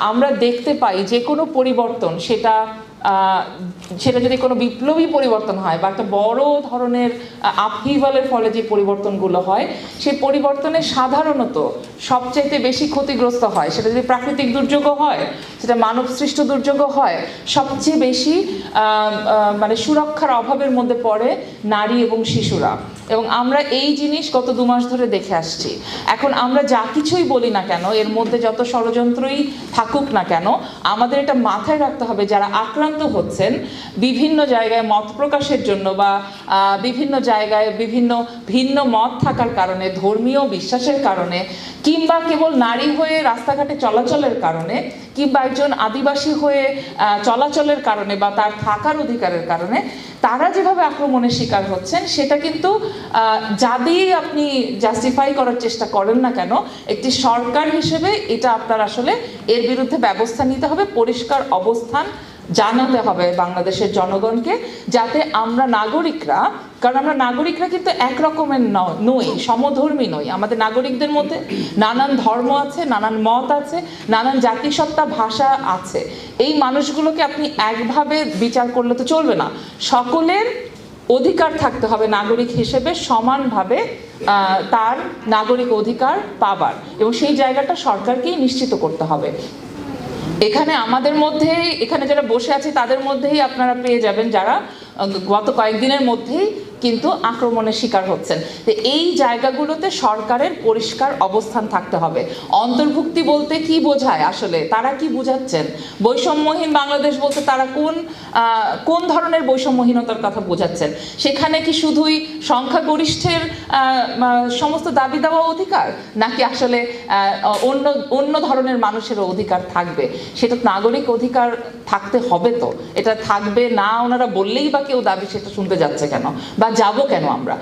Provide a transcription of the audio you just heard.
আমরা দেখতে পাই যে কোনো পরিবর্তন সেটা সেটা যদি কোনো বিপ্লবী পরিবর্তন হয় বা একটা বড় ধরনের আপহিভালের ফলে যে পরিবর্তনগুলো হয় সেই পরিবর্তনে সাধারণত সবচাইতে বেশি ক্ষতিগ্রস্ত হয়। সেটা যদি প্রাকৃতিক দুর্যোগও হয়, সেটা মানব সৃষ্ট দুর্যোগও হয়, সবচেয়ে বেশি মানে সুরক্ষার অভাবের মধ্যে পড়ে নারী এবং শিশুরা। এবং আমরা এই জিনিস গত দু মাস ধরে দেখে আসছি। এখন আমরা যা কিছুই বলি না কেন, এর মধ্যে যত ষড়যন্ত্রই থাকুক না কেন, আমাদের এটা মাথায় রাখতে হবে যারা আক্রান্ত হচ্ছেন, বিভিন্ন জায়গায় মত প্রকাশের জন্য বা বিভিন্ন জায়গায় বিভিন্ন ভিন্ন মত থাকার কারণে, ধর্মীয় বিশ্বাসের কারণে, কিংবা কেবল নারী হয়ে রাস্তাঘাটে চলাচলের কারণে, কিংবা একজন আদিবাসী হয়ে চলাচলের কারণে বা তার থাকার অধিকারের কারণে, তারা যেভাবে আক্রমণের শিকার হচ্ছেন, সেটা কিন্তু যা দিয়েই আপনি জাস্টিফাই করার চেষ্টা করেন না কেন, একটি সরকার হিসেবে এটা আপনার আসলে এর বিরুদ্ধে ব্যবস্থা নিতে হবে, পরিষ্কার অবস্থান জানাতে হবে বাংলাদেশের জনগণকে যাতে আমরা নাগরিকরা, কারণ আমরা নাগরিকরা কিন্তু একরকমের নই, সমধর্মী নই। আমাদের নাগরিকদের মধ্যে নানান ধর্ম আছে, নানান মত আছে, নানান জাতিসত্তা, ভাষা আছে। এই মানুষগুলোকে আপনি একভাবে বিচার করলে তো চলবে না। সকলের অধিকার থাকতে হবে নাগরিক হিসেবে সমানভাবে তার নাগরিক অধিকার পাবার। এবং সেই জায়গাটা সরকারকেই নিশ্চিত করতে হবে। এখানে আমাদের মধ্যেই, এখানে যারা বসে আছে তাদের মধ্যেই আপনারা পেয়ে যাবেন, যারা গত কয়েকদিনের মধ্যেই কিন্তু আক্রমণের শিকার হচ্ছেন। তো এই জায়গাগুলোতে সরকারের পরিষ্কার অবস্থান থাকতে হবে। অন্তর্ভুক্তি বলতে কি বোঝায় আসলে? তারা কি বুঝাচ্ছেন? বৈষম্যহীন বাংলাদেশ বলতে তারা কোন কোন ধরনের বৈষম্যহীনতার কথা বোঝাচ্ছেন? সেখানে কি শুধুই সংখ্যাগরিষ্ঠের সমস্ত দাবি দেওয়া অধিকার? নাকি আসলে অন্য অন্য ধরনের মানুষেরও অধিকার থাকবে? সেটা নাগরিক অধিকার থাকতে হবে তো? এটা থাকবে না, ওনারা বললেই বা কেউ দাবি, সেটা শুনতে যাচ্ছে কেন? বা যাব কেন আমরা?